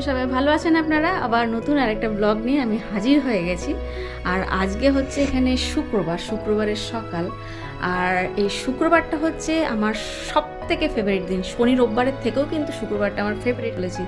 সবাই ভালো আছেন আপনারা। আবার নতুন আরেকটা ব্লগ নিয়ে আমি হাজির হয়ে গেছি। আর আজকে হচ্ছে এখানে শুক্রবার, শুক্রবারের সকাল। আর এই শুক্রবারটা হচ্ছে আমার সব থেকে ফেভারিট দিন। শনি রোববারের থেকেও কিন্তু শুক্রবারটা আমার ফেভারিট বলেছি।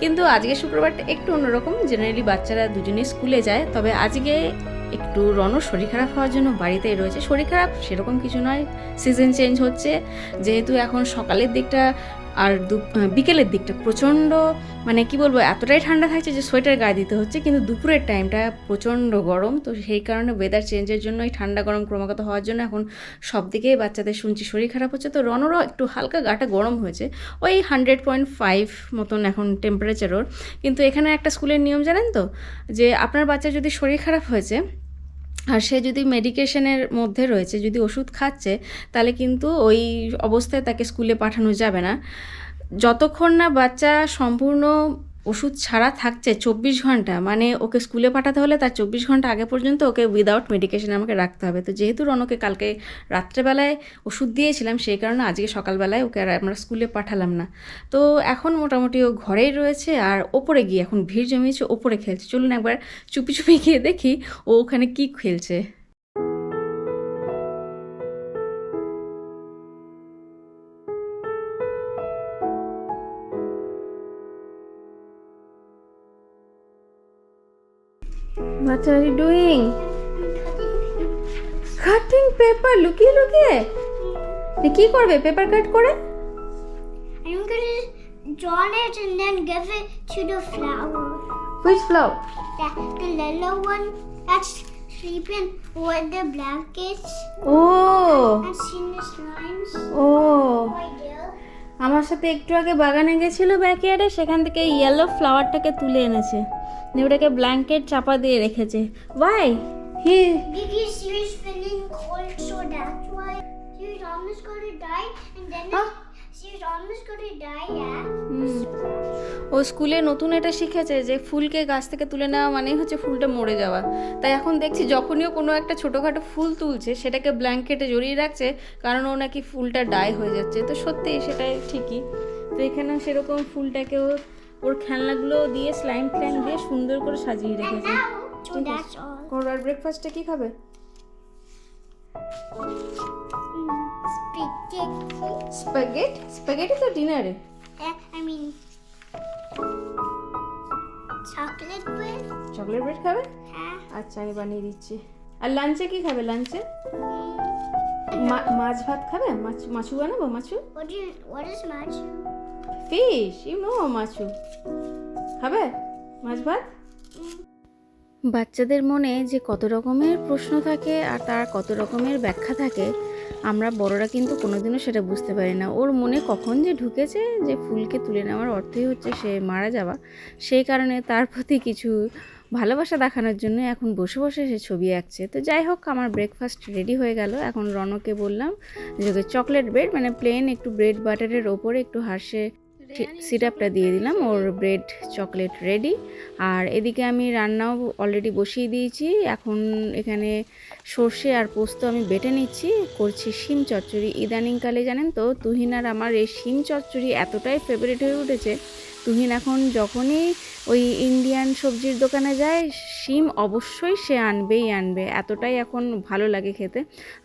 কিন্তু আজকে শুক্রবারটা একটু অন্যরকম। জেনারেলি বাচ্চারা দুজনে স্কুলে যায়। তবে আজকে একটু রণ শরীর খারাপ হওয়ার জন্য বাড়িতেই রয়েছে। শরীর খারাপ সেরকম কিছু নয়। সিজন চেঞ্জ হচ্ছে। যেহেতু এখন সকালের দিকটা আর দু- বিকেলের দিকটা প্রচণ্ড মানে কি বলব, এতটাই ঠান্ডা থাকছে যে সোয়েটার গায়ে দিতে হচ্ছে, কিন্তু দুপুরের টাইমটা প্রচণ্ড গরম। তো সেই কারণে ওয়েদার চেঞ্জের জন্য এই ঠান্ডা গরম ক্রমাগত হওয়ার জন্য এখন সব দিকেই বাচ্চাদের শুনছি শরীর খারাপ হচ্ছে। তো রনরও একটু হালকা গাটা গরম হয়েছে, ওই হান্ড্রেড পয়েন্ট ফাইভ মতন এখন টেম্পারেচার ওর। কিন্তু এখানে একটা স্কুলের নিয়ম জানেন তো? যে আপনার বাচ্চা যদি শরীর খারাপ হয়েছে আর সে যদি মেডিকেশনের মধ্যে রয়েছে, যদি ওষুধ খাচ্ছে, তাহলে কিন্তু ওই অবস্থায় তাকে স্কুলে পাঠানো যাবে না। যতক্ষণ না বাচ্চা সম্পূর্ণ ওষুধ ছাড়া থাকছে চব্বিশ ঘণ্টা। মানে ওকে স্কুলে পাঠাতে হলে তার চব্বিশ ঘণ্টা আগে পর্যন্ত ওকে উইদাউট মেডিকেশন আমাকে রাখতে হবে। তো যেহেতু রনকে কালকে রাত্রেবেলায় ওষুধ দিয়েছিলাম, সেই কারণে আজকে সকালবেলায় ওকে আর আমরা স্কুলে পাঠালাম না। তো এখন মোটামুটি ও ঘরেই রয়েছে আর ওপরে গিয়ে এখন ভিড় জমিয়েছে, ওপরে খেলছে। চলুন একবার চুপি চুপি গিয়ে দেখি ও ওখানে কি খেলছে। What are you doing? Cutting paper লুকিয়ে লুকিয়ে এ কি করবে পেপার কাট করে I'm gonna draw it and then give it to the flower. Which flower That the yellow one that's sleeping with the blankets oh and seeing the slimes. Oh Right there. আমার সাথে একটু আগে বাগানে গেছিল ব্যাকইয়ার্ডে সেখান থেকে yellow ফ্লাওয়ারটাকে তুলে এনেছে। ওটাকে ব্ল্যাঙ্কেট চাপা দিয়ে রেখেছে। ভাই হি ও স্কুলে নতুন এটা শিখেছে যে ফুলকে গাছ থেকে তুলে নেওয়া মানেই হচ্ছে ফুলটা মরে যাওয়া। তাই এখন দেখছি যখনইও কোনো একটা ছোটোখাটো ফুল তুলছে সেটাকে ব্ল্যাঙ্কেটে জড়িয়ে রাখছে কারণ ও নাকি ফুলটা ডাই হয়ে যাচ্ছে। তো সত্যি সেটাই ঠিকই। তো এখানে সেরকম ফুলটাকেও ওর খেলনাগুলো দিয়ে স্লাইম ফ্লাইম দিয়ে সুন্দর করে সাজিয়ে রেখেছে। Now, so that's ব্রেকফাস্টে কি খাবে? Mm, spaghetti. স্প্যাগেট স্প্যাগেটি তো ডিনারে Uh, I chocolate with. Chocolate bread খাবে? Uh, আচ্ছা আমি বানিয়ে দিচ্ছি। আর লাঞ্চে কি খাবে লাঞ্চে mm, মাছ ভাত খাবে? মাছ মাছু বানাবো মাছু? Machu? ফিশ ইউ নো মাছু। খাবে? মাছ ভাত? বাচ্চাদের মনে যে কত রকমের প্রশ্ন থাকে আর তার কত রকমের ব্যাখ্যা থাকে আমরা বড়রা কিন্তু কোনোদিনও সেটা বুঝতে পারি না। ওর মনে কখন যে ঢুকেছে যে ফুলকে তুলে নেওয়ার অর্থই হচ্ছে সে মারা যাওয়া। সেই কারণে তার প্রতি কিছু ভালোবাসা দেখানোর জন্য এখন বসে বসে সে ছবি আঁকছে। তো যাই হোক, আমার ব্রেকফাস্ট রেডি হয়ে গেল। এখন রনকে বললাম যে চকলেট ব্রেড মানে প্লেন একটু ব্রেড বাটারের ওপরে একটু হার্ষে সিরাপটা দিয়ে দিলাম। ওর ব্রেড চকলেট রেডি। আর এদিকে আমি রান্নাও অলরেডি বসিয়ে দিয়েছি। এখন এখানে সর্ষে আর পোস্ত আমি বেটে নিচ্ছি। করছি শিম চচ্চড়ি। ইদানিংকালে জানেন তো তুহিনার আমার এই শিম চচ্চড়ি এতটাই ফেভারিট হয়ে উঠেছে তুহিন এখন যখনই ওই ইন্ডিয়ান সবজির দোকানে যায়, শিম অবশ্যই সে আনবেই আনবে। এতটাই এখন ভালো লাগে খেতে।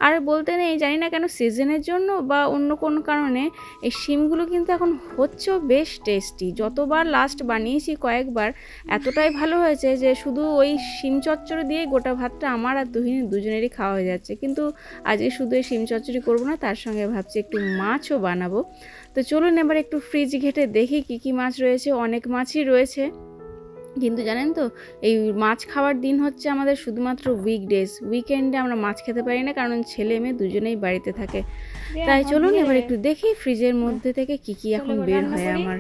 আর বলতে নেই, জানি না কেন সিজনের জন্য বা অন্য কোনো কারণে এই শিমগুলো কিন্তু এখন হচ্ছেও বেশ টেস্টি যতবার লাস্ট বানিয়েছি কয়েকবার, এতটাই ভালো হয়েছে যে শুধু ওই শিম চচ্চড়ি দিয়ে গোটা ভাতটা আমার আর দুহিনী দুজনেরই খাওয়া হয়ে যাচ্ছে। কিন্তু আজকে শুধু এই শিম চচ্চড়ি করব না, তার সঙ্গে ভাবছি একটু মাছও বানাবো। তো চলুন এবার একটু ফ্রিজ ঘেটে দেখি কি কি মাছ রয়েছে অনেক মাছই রয়েছে। কিন্তু জানেন তো এই মাছ খাওয়ার দিন হচ্ছে আমাদের শুধুমাত্র উইকডেজ উইকেন্ডে আমরা মাছ খেতে পারি না কারণ ছেলে মেয়ে দুজনেই বাড়িতে থাকে। তাই চলুন এবার একটু দেখি ফ্রিজের মধ্যে থেকে কি কি এখন বের হয় আমার।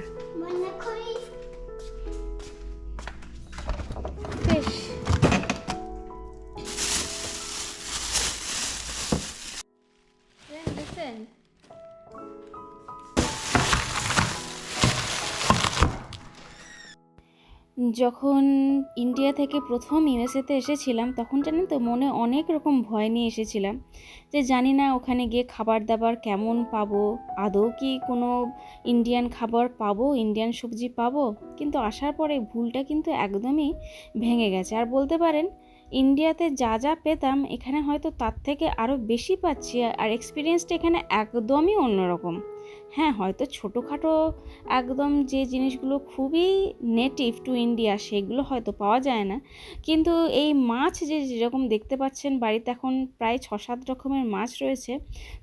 যখন ইন্ডিয়া থেকে প্রথম ইউএসএতে এসেছিলাম, তখন জানেন তো মনে অনেক রকম ভয় নিয়ে এসেছিলাম যে জানি না ওখানে গিয়ে খাবার দাবার কেমন পাবো, আদৌ কি কোনো ইন্ডিয়ান খাবার পাবো, ইন্ডিয়ান সবজি পাবো? কিন্তু আসার পরে ভুলটা কিন্তু একদমই ভেঙে গেছে। আর বলতে পারেন, ইন্ডিয়াতে যা যা পেতাম, এখানে হয়তো তার থেকে আরও বেশি পাচ্ছি, আর এক্সপিরিয়েন্সটা এখানে একদমই অন্যরকম। হ্যাঁ হয়তো ছোটোখাটো একদম যে জিনিসগুলো খুবই নেটিভ টু ইন্ডিয়া সেগুলো হয়তো পাওয়া যায় না। কিন্তু এই মাছ যে যেরকম দেখতে পাচ্ছেন, বাড়িতে এখন প্রায় ছ সাত রকমের মাছ রয়েছে।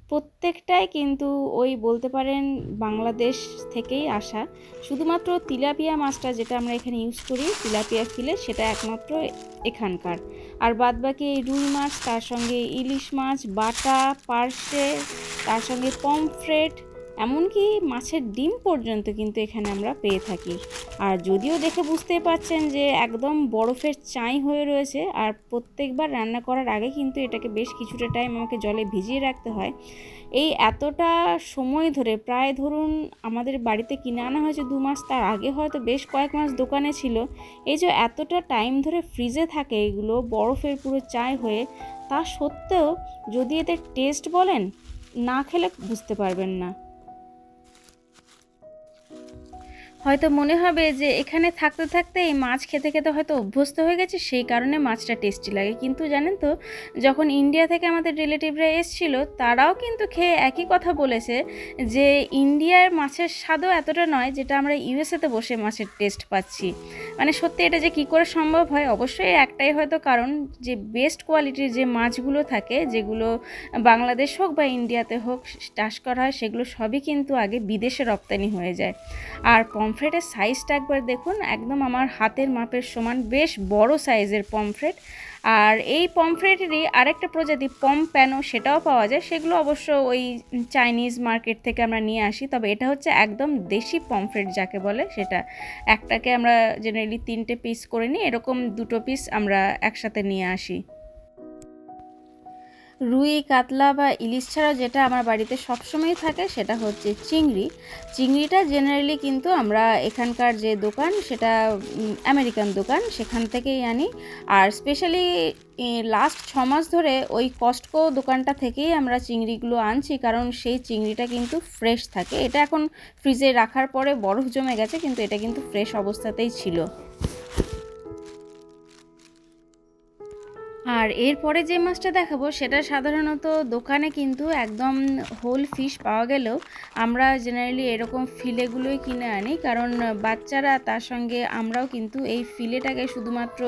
প্রত্যেকটাই কিন্তু ওই বলতে পারেন বাংলাদেশ থেকেই আসা। শুধুমাত্র তিলাপিয়া মাছটা যেটা আমরা এখানে ইউজ করি, তিলাপিয়া ফিলে সেটা একমাত্র এখানকার। আর বাদবাকি এই রুই মাছ, তার সঙ্গে ইলিশ মাছ, বাটা, পার্শে, তার সঙ্গে পমফ্রেট এমনকি মাছের ডিম পর্যন্ত কিন্তু এখানে আমরা পেয়ে থাকি। আর যদিও দেখে বুঝতেই পাচ্ছেন যে একদম বরফের চাই হয়ে রয়েছে, আর প্রত্যেকবার রান্না করার আগে কিন্তু এটাকে বেশ কিছুটা টাইম আমাকে জলে ভিজিয়ে রাখতে হয়। এই এতটা সময় ধরে প্রায় ধরুন আমাদের বাড়িতে কিনে আনা হয়েছে দু মাস, তার আগে হয়তো বেশ কয়েক মাস দোকানে ছিল। এই যে এতটা টাইম ধরে ফ্রিজে থাকে এগুলো, বরফের পুরো চাই হয়ে, তা সত্ত্বেও যদি এদের টেস্ট বলেন, না খেলে বুঝতে পারবেন না। হয়তো মনে হবে যে এখানে থাকতে থাকতে এই মাছ খেতে খেতে হয়তো অভ্যস্ত হয়ে গেছে, সেই কারণে মাছটা টেস্টি লাগে। কিন্তু জানেন তো, যখন ইন্ডিয়া থেকে আমাদের রিলেটিভরা এসেছিল, তারাও কিন্তু খেয়ে একই কথা বলেছে যে ইন্ডিয়ার মাছের স্বাদও এতটা নয় যেটা আমরা ইউএসএতে বসে মাছের টেস্ট পাচ্ছি। মানে সত্যি এটা যে কী করে সম্ভব হয়, অবশ্যই একটাই হয়তো কারণ যে বেস্ট কোয়ালিটির যে মাছগুলো থাকে, যেগুলো বাংলাদেশ হোক বা ইন্ডিয়াতে হোক, চাষ করা হয়, সেগুলো সবই কিন্তু আগে বিদেশে রপ্তানি হয়ে যায়। আর পমফ্রেটের সাইজটা একবার দেখুন। একদম আমার হাতের মাপের সমান, বেশ বড় সাইজের পমফ্রেট আর এই পমফ্রেটেরই আরেকটা প্রজাতি পম প্যানো সেটাও পাওয়া যায়। সেগুলো অবশ্য ওই চাইনিজ মার্কেট থেকে আমরা নিয়ে আসি। তবে এটা হচ্ছে একদম দেশি পমফ্রেট যাকে বলে, সেটা একটাকে আমরা জেনারেলি তিনটে পিস করে নিই এরকম দুটো পিস আমরা একসাথে নিয়ে আসি। রুই, কাতলা বা ইলিশ ছাড়াও যেটা আমার বাড়িতে সবসময় থাকে সেটা হচ্ছে চিংড়ি। চিংড়িটা জেনারেলি কিন্তু আমরা এখানকার যে দোকান সেটা আমেরিকান দোকান, সেখান থেকেই আনি। আর স্পেশালি লাস্ট ছ মাস ধরে ওই কস্টকো দোকানটা থেকেই আমরা চিংড়িগুলো আনছি, কারণ সেই চিংড়িটা কিন্তু ফ্রেশ থাকে। এটা এখন ফ্রিজে রাখার পরে বরফ জমে গেছে, কিন্তু এটা কিন্তু ফ্রেশ অবস্থাতেই ছিল। আর এরপরে যে মাছটা দেখাবো, সেটা সাধারণত দোকানে কিন্তু একদম হোল ফিশ পাওয়া গেলেও আমরা জেনারেলি এরকম ফিলেগুলোই কিনে আনি। কারণ বাচ্চারা তার সঙ্গে আমরাও কিন্তু এই ফিলেটাকে শুধুমাত্র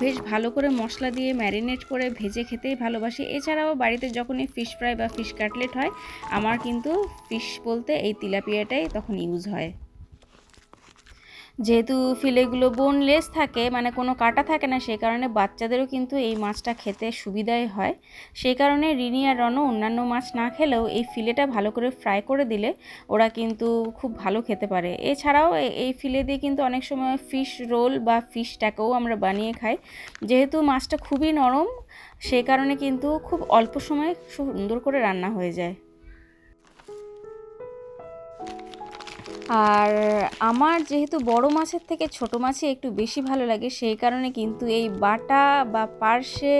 বেশ ভালো করে মশলা দিয়ে ম্যারিনেট করে ভেজে খেতেই ভালোবাসি। এছাড়াও বাড়িতে যখনই ফিশ ফ্রাই বা ফিশ কাটলেট হয়, আমার কিন্তু ফিশ বলতে এই তিলাপিয়াটাই তখন ইউজ হয়। যেহেতু ফিলেগুলো বোনলেস থাকে মানে কোনো কাটা থাকে না, সেই কারণে বাচ্চাদেরও কিন্তু এই মাছটা খেতে সুবিধাই হয়। সেই কারণে রিনি আর রনও অন্যান্য মাছ না খেলেও এই ফিলেটা ভালো করে ফ্রাই করে দিলে ওরা কিন্তু খুব ভালো খেতে পারে। এছাড়াও এই ফিলে দিয়ে কিন্তু অনেক সময় ফিশ রোল বা ফিশ ট্যাকও আমরা বানিয়ে খাই। যেহেতু মাছটা খুবই নরম, সেই কারণে কিন্তু খুব অল্প সময়ে সুন্দর করে রান্না হয়ে যায়। আর আমার যেহেতু বড় মাছের থেকে ছোট মাছই একটু বেশি ভালো লাগে, সেই কারণে কিন্তু এই বাটা বা পার্শে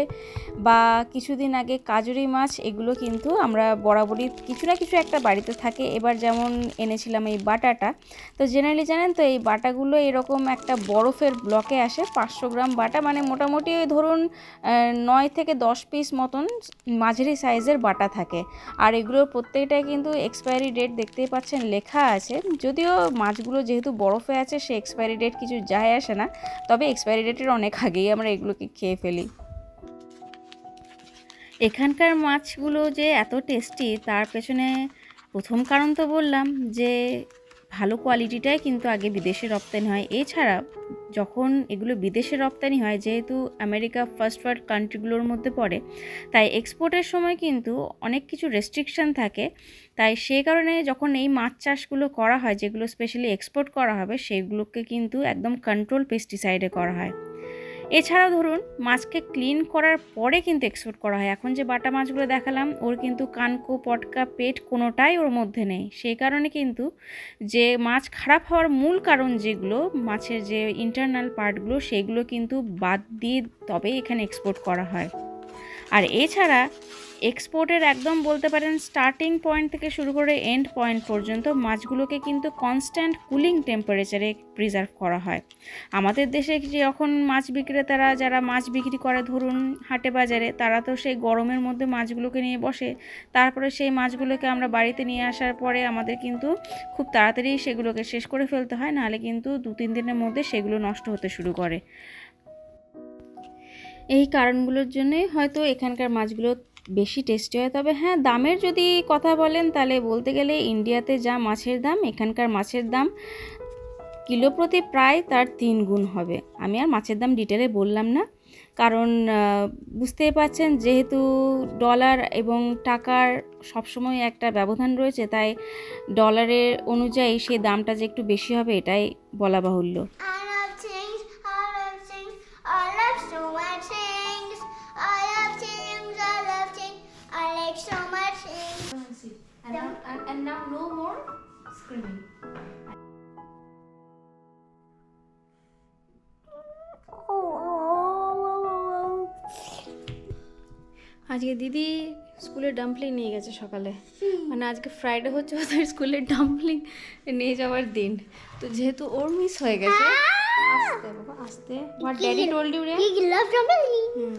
বা কিছুদিন আগে কাজুরি মাছ, এগুলো কিন্তু আমরা বরাবরই কিছু না কিছু একটা বাড়িতে থাকে। এবার যেমন এনেছিলাম এই বাটাটা, তো জেনারেলি জানেন তো এই বাটাগুলো এরকম একটা বরফের ব্লকে আসে, পাঁচশো গ্রাম বাটা মানে মোটামুটি ওই ধরুন নয় থেকে দশ পিস মতন মাঝারি সাইজের বাটা থাকে। আর এগুলোর প্রত্যেকটাই কিন্তু এক্সপায়ারি ডেট দেখতেই পাচ্ছেন, লেখা আছে। যদিও মাছগুলো যেহেতু বরফে আছে, সে এক্সপায়ারি ডেট কিছু যায় আসে না। তবে এক্সপায়ারি ডেটের অনেক আগেই আমরা এগুলোকে খেয়ে ফেলি। এখানকার মাছগুলো যে এত টেস্টি তার পেছনে প্রথম কারণ তো বললাম যে ভালো কোয়ালিটিটাই কিন্তু আগে বিদেশে রপ্তানি হয়। এছাড়া যখন এগুলো বিদেশে রপ্তানি হয়, যেহেতু আমেরিকা ফার্স্ট ওয়ার্ল্ড কান্ট্রিগুলোর মধ্যে পড়ে, তাই এক্সপোর্টের সময় কিন্তু অনেক কিছু রেস্ট্রিকশান থাকে। তাই সেই কারণে যখন এই মাছ চাষগুলো করা হয়, যেগুলো স্পেশালি এক্সপোর্ট করা হবে, সেগুলোকে কিন্তু একদম কন্ট্রোল পেস্টিসাইডে করা হয়। এছাড়াও ধরুন, মাছকে ক্লিন করার পরে কিন্তু এক্সপোর্ট করা হয়। এখন যে বাটা মাছগুলো দেখালাম, ওর কিন্তু কানকো পটকা, পেট কোনোটাই ওর মধ্যে নেই। সেই কারণে কিন্তু যে মাছ খারাপ হওয়ার মূল কারণ যেগুলো, মাছের যে ইন্টারনাল পার্টগুলো সেগুলো কিন্তু বাদ দিয়ে তবে এখানে এক্সপোর্ট করা হয়। আর এছাড়া এক্সপোর্টের একদম বলতে পারেন স্টার্টিং পয়েন্ট থেকে শুরু করে এন্ড পয়েন্ট পর্যন্ত মাছগুলোকে কিন্তু কনস্ট্যান্ট কুলিং টেম্পারেচারে প্রিজার্ভ করা হয়। আমাদের দেশে যখন মাছ বিক্রেতারা যারা মাছ বিক্রি করে, ধরুন হাটে বাজারে, তারা তো সেই গরমের মধ্যে মাছগুলোকে নিয়ে বসে, তারপরে সেই মাছগুলোকে আমরা বাড়িতে নিয়ে আসার পরে আমাদের কিন্তু খুব তাড়াতাড়ি সেগুলোকে শেষ করে ফেলতে হয়, নাহলে কিন্তু দু তিন দিনের মধ্যে সেগুলো নষ্ট হতে শুরু করে। এই কারণগুলোর জন্যই হয়তো এখানকার মাছগুলো বেশি টেস্টি হয়। তবে হ্যাঁ দামের যদি কথা বলেন, তাহলে বলতে গেলে ইন্ডিয়াতে যা মাছের দাম, এখানকার মাছের দাম কিলো প্রতি প্রায় তার তিন গুণ হবে। আমি আর মাছের দাম ডিটেলে বললাম না। কারণ বুঝতেই পারছেন, যেহেতু ডলার এবং টাকার সবসময় একটা ব্যবধান রয়েছে, তাই ডলারের অনুযায়ী সেই দামটা যে একটু বেশি হবে, এটাই বলা বাহুল্য। আজকে দিদি স্কুলে ডাম্পলিং নিয়ে গেছে সকালে। মানে আজকে ফ্রাইডে হচ্ছে ওদের স্কুলে ডাম্পলিং নিয়ে যাওয়ার দিন। তো যেহেতু ওর মিস হয়ে গেছে আস্তে বাবা আস্তে। হোয়াট ড্যাডি টোল্ড ইউ রে। You love dumpling. হুম।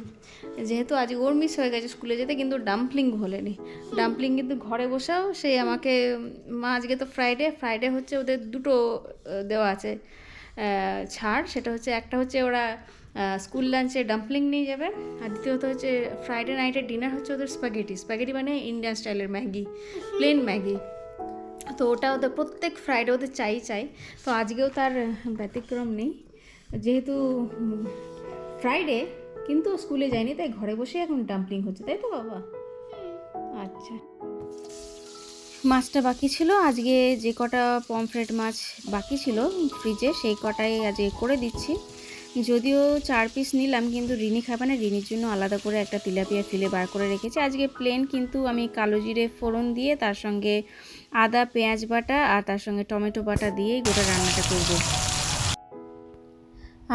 যেহেতু আজ ওর মিস হয়ে গেছে স্কুলে যেতে কিন্তু ডাম্পলিং ভোলেনি ডাম্পলিং কিন্তু ঘরে বসেও সেই আমাকে মা আজকে তো ফ্রাইডে ফ্রাইডে হচ্ছে ওদের দুটো দেওয়া আছে। ছাড় সেটা হচ্ছে একটা হচ্ছে ওরা স্কুল লাঞ্চে ডাম্পলিং নিয়ে যাবে। আর দ্বিতীয়ত হচ্ছে ফ্রাইডে নাইটের ডিনার হচ্ছে ওদের স্প্যাগেটি স্প্যাগেটি মানে ইন্ডিয়ান স্টাইলের ম্যাগি প্লেন ম্যাগি। তো ওটা ওদের প্রত্যেক ফ্রাইডে ওদের চাই চাই। তো আজকেও তার ব্যতিক্রম নেই। যেহেতু ফ্রাইডে কিন্তু স্কুলে যায়নি, তাই ঘরে বসে এখন ডাম্পলিং হচ্ছে, তাই তো বাবা? আচ্ছা। মাছটা বাকি ছিল। আজকে যে কটা পমফ্রেট মাছ বাকি ছিল ফ্রিজে সেই কটাই আজকে করে দিচ্ছি। যদিও চার পিস নিলাম, কিন্তু রিনি খাবে না। রিনির জন্য আলাদা করে একটা তিলাপিয়া ফিলে বার করে রেখেছি। আজকে প্লেন কিন্তু আমি কালো জিরে ফোড়ন দিয়ে, তার সঙ্গে আদা, পেঁয়াজ বাটা আর তার সঙ্গে টমেটো বাটা দিয়েই গোটা রান্নাটা করব।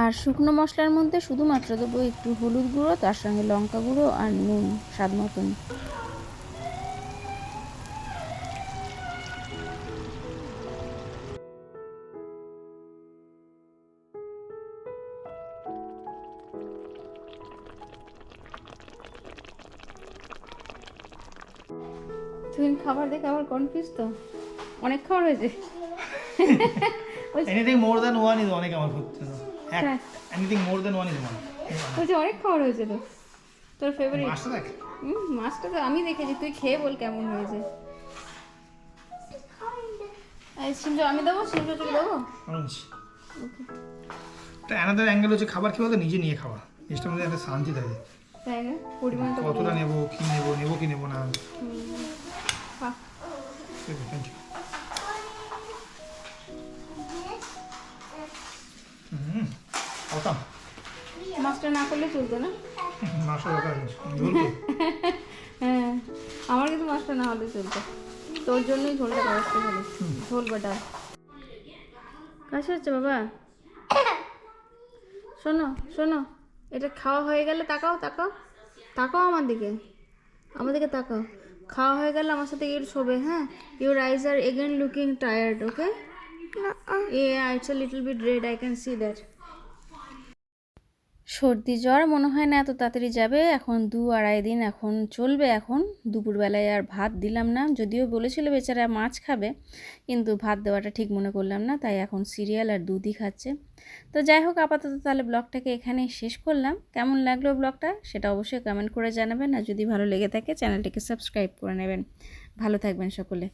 আর শুকনো মশলার মধ্যে শুধুমাত্র দেবো একটু হলুদ গুঁড়ো, তার সঙ্গে লঙ্কা গুঁড়ো আর নুন, স্বাদ মতন। খাবার দেখে আবার কনফিউজ তো। অনেক খাবার হয়েছে। Anything more than one is অনেক আমার হচ্ছে। হ্যাঁ। Anything more than one is one বলছে অনেক খাবার হয়েছে তো। তোর ফেভারিট মাছটা দেখ। হুম মাছটা তো আমি দেখেছি তুই খেয়ে বল কেমন হয়েছে। সিমজো আমি দেবো? সিমজো তোকে দেবো? অরেঞ্জ অ্যানাদার অ্যাঙ্গেল হচ্ছে খাবার কি বলতো? নিজে নিয়ে খাওয়া। জিনিসটার মধ্যে একটা শান্তি থাকে। তাই না? পরিমাণ তো কতটা নেব কি নেব নেব কি নেব না। হুম ওটা মাছটা না করলে চলতো না? দরকার। হ্যাঁ আমার কিন্তু মাছটা না হলে চলতো তোর জন্যই ঝোলটা ব্যবস্থা হলো ঝোল বা ডাল কাছে হচ্ছে বাবা? শোনো শোনো। এটা খাওয়া হয়ে গেলে তাকাও তাকাও। তাকাও আমার দিকে। আমার দিকে তাকাও। খাওয়া হয়ে গেলে আমার সাথে ইউর শোবে হ্যাঁ? Your eyes are again looking tired okay A it's a little bit red I can see that সর্দি জ্বর মনে হয় না এত তাড়াতাড়ি যাবে। এখন দু আড়াই দিন এখন চলবে। এখন দুপুরবেলায় আর ভাত দিলাম না। যদিও বলেছিল বেচারা মাছ খাবে, কিন্তু ভাত দেওয়াটা ঠিক মনে করলাম না, তাই এখন সিরিয়াল আর দুধই খাচ্ছে। তো যাই হোক, আপাতত তাহলে ব্লগটাকে এখানেই শেষ করলাম। কেমন লাগল ব্লগটা সেটা অবশ্যই কমেন্ট করে জানাবেন। আর যদি ভালো লেগে থাকে, চ্যানেলটিকে সাবস্ক্রাইব করে নেবেন। ভালো থাকবেন সকলে।